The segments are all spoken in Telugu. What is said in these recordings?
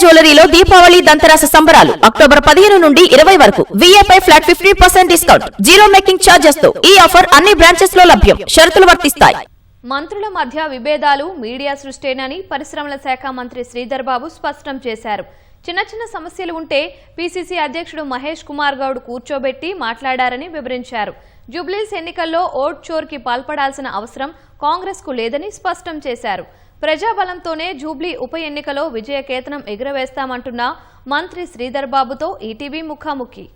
జ్యువెలరీలో దీపావళి దంతరాస సంబరాలు అక్టోబర్ పదిహేను నుండి ఇరవై వరకు. వీఏపై flat fifty percent discount zero making ఛార్జెస్తో ఈ ఆఫర్ అన్ని బ్రాంచెస్లో లభ్యం. షరతులు వర్తిస్తాయి. మంత్రుల మధ్య విభేదాలు మీడియా సృష్టేనని పరిశ్రమల శాఖ మంత్రి శ్రీధర్ బాబు స్పష్టం చేశారు. చిన్న చిన్న సమస్యలు ఉంటే పీసీసీ అధ్యక్షుడు మహేష్ కుమార్ గౌడ్ కూర్చోబెట్టి మాట్లాడారని వివరించారు. జూబ్లీస్ ఎన్నికల్లో ఓట్ చోర్కి పాల్పడాల్సిన అవసరం కాంగ్రెస్కు లేదని స్పష్టం చేశారు. ప్రజాబలంతోనే జూబ్లీ ఉప ఎన్నికలో విజయకేతనం ఎగురవేస్తామంటున్న మంత్రి శ్రీధర్ బాబుతో ఈటీవీ ముఖాముఖి.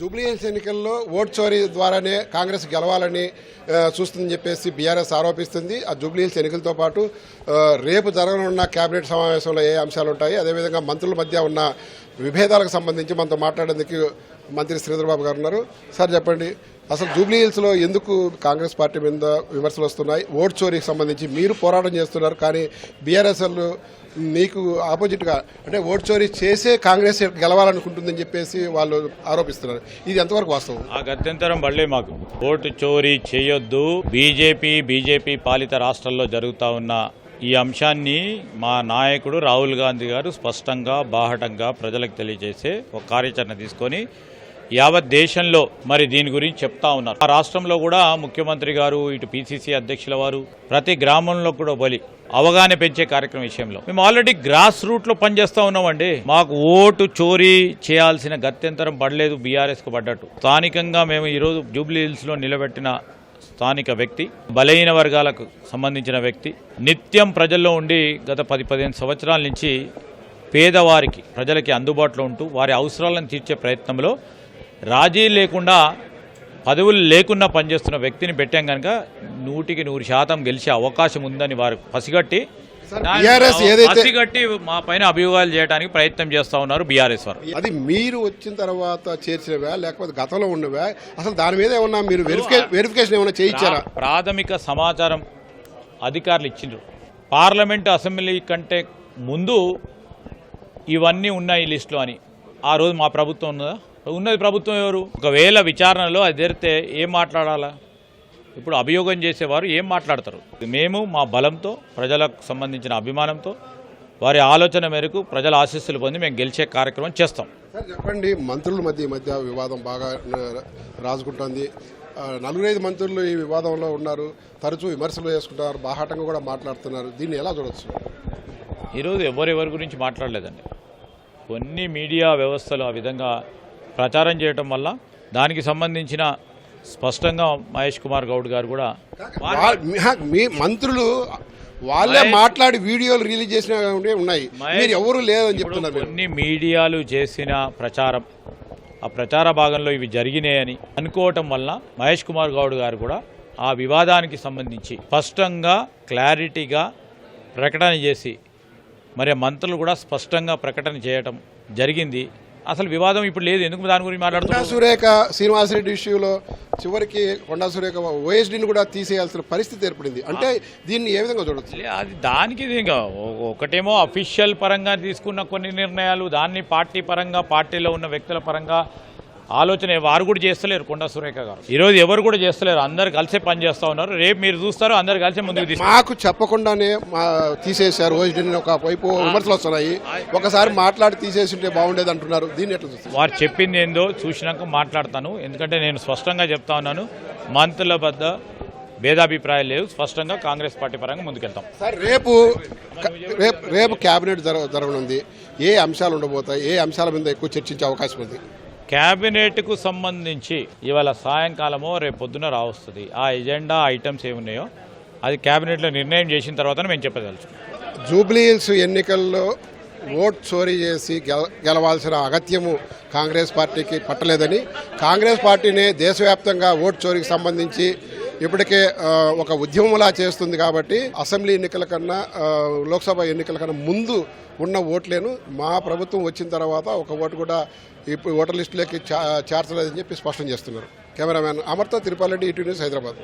జూబ్లీహిల్స్ ఎన్నికల్లో ఓట్ చోరీ ద్వారానే కాంగ్రెస్ గెలవాలని చూస్తుందని చెప్పేసి బీఆర్ఎస్ ఆరోపిస్తుంది. ఆ జూబ్లీహిల్స్ ఎన్నికలతో పాటు రేపు జరగనున్న కేబినెట్ సమావేశంలో ఏ అంశాలు ఉంటాయి అదేవిధంగా మంత్రుల మధ్య ఉన్న విభేదాలకు సంబంధించి మనతో మాట్లాడేందుకు మంత్రి శ్రీధర్బాబు గారు ఉన్నారు. సార్ చెప్పండి. అసలు జూబ్లీహిల్స్లో ఎందుకు కాంగ్రెస్ పార్టీ మీద విమర్శలు వస్తున్నాయి? ఓట్ చోరీకి సంబంధించి మీరు పోరాటం చేస్తున్నారు కానీ బీఆర్ఎస్ఎల్ మీకు ఆపోజిట్గా అంటే ఓట్ చోరీ చేసే కాంగ్రెస్ గెలవాలనుకుంటుందని చెప్పేసి వాళ్ళు ఆరోపిస్తున్నారు. ఇది ఎంతవరకు వాస్తవం? ఆ గత్యంతరం మళ్ళీ మాకు. ఓటు చోరీ చేయొద్దు. బీజేపీ బీజేపీ పాలిత రాష్ట్రాల్లో జరుగుతూ ఉన్న ఈ అంశాన్ని మా నాయకుడు రాహుల్ గాంధీ గారు స్పష్టంగా బాహటంగా ప్రజలకు తెలియజేసే ఒక కార్యాచరణ తీసుకొని యావత్ దేశంలో మరి దీని గురించి చెప్తా ఉన్నారు. ఆ రాష్ట్రంలో కూడా ముఖ్యమంత్రి గారు ఇటు పిసిసి అధ్యక్షుల వారు ప్రతి గ్రామంలో కూడా బలి అవగాహన పెంచే కార్యక్రమం విషయంలో. మేము ఆల్రెడీ గ్రాస్ రూట్లో పనిచేస్తా ఉన్నామండి. మాకు ఓటు చోరీ చేయాల్సిన గత్యంతరం పడలేదు బీఆర్ఎస్కు పడ్డట్టు. స్థానికంగా మేము ఈరోజు జూబ్లీ హిల్స్లో నిలబెట్టిన స్థానిక వ్యక్తి బలహీన వర్గాలకు సంబంధించిన వ్యక్తి నిత్యం ప్రజల్లో ఉండి గత పది పదిహేను సంవత్సరాల నుంచి పేదవారికి ప్రజలకి అందుబాటులో ఉంటూ వారి అవసరాలను తీర్చే ప్రయత్నంలో రాజీ లేకుండా పదవులు లేకుండా పనిచేస్తున్న వ్యక్తిని పెట్టాం కనుక నూటికి నూరు శాతం గెలిచే అవకాశం ఉందని వారు పసిగట్టి పసిగట్టి మా పైన అభియోగాలు చేయడానికి ప్రయత్నం చేస్తా ఉన్నారు బీఆర్ఎస్ వారు. అది మీరు వచ్చిన తర్వాత చేర్చినవా? లేకపోతే గతంలో ఉన్నవా? అసలు దాని మీద ఏమన్నా మీరు వెరిఫికే వెరిఫికేషన్ ఏమైనా చేయించారా? ప్రా- ప్రాథమిక సమాచారం అధికారులు ఇచ్చిండ్రు. పార్లమెంట్ అసెంబ్లీ కంటే ముందు ఇవన్నీ ఉన్నాయి లిస్టులో అని. ఆ రోజు మా ప్రభుత్వం ఉన్నదా? ఉన్నది ప్రభుత్వం ఎవరు? ఒకవేళ విచారణలో అది జరిగితే ఏం మాట్లాడాలా? ఇప్పుడు అభియోగం చేసేవారు ఏం మాట్లాడతారు? మేము మా బలంతో ప్రజలకు సంబంధించిన అభిమానంతో వారి ఆలోచన మేరకు ప్రజల ఆశీస్సులు పొంది మేము గెలిచే కార్యక్రమం చేస్తాం. సార్ చెప్పండి మంత్రుల మధ్య మధ్య వివాదం బాగా రాజుకుంటోంది. నలుగురైదు మంత్రులు ఈ వివాదంలో ఉన్నారు. తరచూ విమర్శలు చేసుకుంటారు బాహాటంగా కూడా మాట్లాడుతున్నారు. దీన్ని ఎలా చూడొచ్చు? ఈరోజు ఎవరెవరి గురించి మాట్లాడలేదండి. కొన్ని మీడియా వ్యవస్థలు ఆ విధంగా ప్రచారం చేయటం వల్ల దానికి సంబంధించిన స్పష్టంగా మహేష్ కుమార్ గౌడ్ గారు కూడా మీ- మంత్రులు వాళ్ళే మాట్లాడి వీడియోలు రిలీజ్ చేసిన ఉన్నాయి మీరు ఎవరు లేదని చెప్తున్నారు. కొన్ని మీడియాలు చేసిన ప్రచారం ఆ ప్రచార భాగంలో ఇవి జరిగినాయని అనుకోవటం వల్ల మహేష్ కుమార్ గౌడ్ గారు కూడా ఆ వివాదానికి సంబంధించి స్పష్టంగా క్లారిటీగా ప్రకటన చేసి మరి మంత్రులు కూడా స్పష్టంగా ప్రకటన చేయటం జరిగింది అసలు వివాదం ఇప్పుడు లేదు. ఎందుకు దాని గురించి కొండా మాట్లాడుతున్నారు సురేఖ శ్రీనివాసరెడ్డి ఇష్యూలో చివరికి కొండా సురేఖ ఓఎస్డీని కూడా తీసేయాల్సిన పరిస్థితి ఏర్పడింది. అంటే దీన్ని ఏ విధంగా చూడొచ్చు? లే, అది దానికి ఒకటేమో అఫీషియల్ పరంగా తీసుకున్న కొన్ని నిర్ణయాలు దాన్ని పార్టీ పరంగా పార్టీలో ఉన్న వ్యక్తుల పరంగా ఆలోచన వారు కూడా చేస్తలేరు కొండా సురేఖ గారు. ఈరోజు ఎవరు కూడా చేస్తలేరు. అందరు కలిసే పని చేస్తా ఉన్నారు. రేపు మీరు చూస్తారు అందరు కలిసి ముందుకు మాకు చెప్పకుండానే తీసేశారు ఒక వైపు విమర్శలు వస్తున్నాయి. ఒకసారి మాట్లాడి తీసేసి ఉంటే బాగుండేది అంటున్నారు. దీన్ని ఎట్లా చూస్తారు? వారు చెప్పింది ఏందో చూసినాక మాట్లాడతాను. ఎందుకంటే నేను స్పష్టంగా చెప్తా ఉన్నాను. మంత్రుల వద్ద భేదాభిప్రాయాలు లేవు. స్పష్టంగా కాంగ్రెస్ పార్టీ పరంగా ముందుకెళ్తాం. సార్ రేపు రేపు రేపు కేబినెట్ జరగ జరగనుంది. ఏ అంశాలు ఉండబోతాయి? ఏ అంశాల మీద ఎక్కువ చర్చించే అవకాశం ఉంది? క్యాబినెట్కు సంబంధించి ఇవాళ సాయంకాలమో రేపు పొద్దున రావస్తుంది. ఆ ఎజెండా ఐటమ్స్ ఏమున్నాయో అది క్యాబినెట్లో నిర్ణయం చేసిన తర్వాత మేము చెప్పదలుచు జూబ్లీహిల్స్ ఎన్నికల్లో ఓట్ చోరీ చేసి గెల గెలవాల్సిన అగత్యము కాంగ్రెస్ పార్టీకి పట్టలేదని. కాంగ్రెస్ పార్టీనే దేశవ్యాప్తంగా ఓట్ చోరీకి సంబంధించి ఇప్పటికే ఒక ఉద్యమంలా చేస్తుంది కాబట్టి అసెంబ్లీ ఎన్నికల కన్నా లోక్సభ ఎన్నికల కన్నా ముందు ఉన్న ఓట్లేను. మా ప్రభుత్వం వచ్చిన తర్వాత ఒక ఓటు కూడా ఇప్పుడు ఓటర్ లిస్టులోకి చా- చేర్చలేదని చెప్పి స్పష్టం చేస్తున్నారు. కెమెరామ్యాన్ అమర్తో తిరుపాలరెడ్డి ఈటీ న్యూస్ హైదరాబాద్.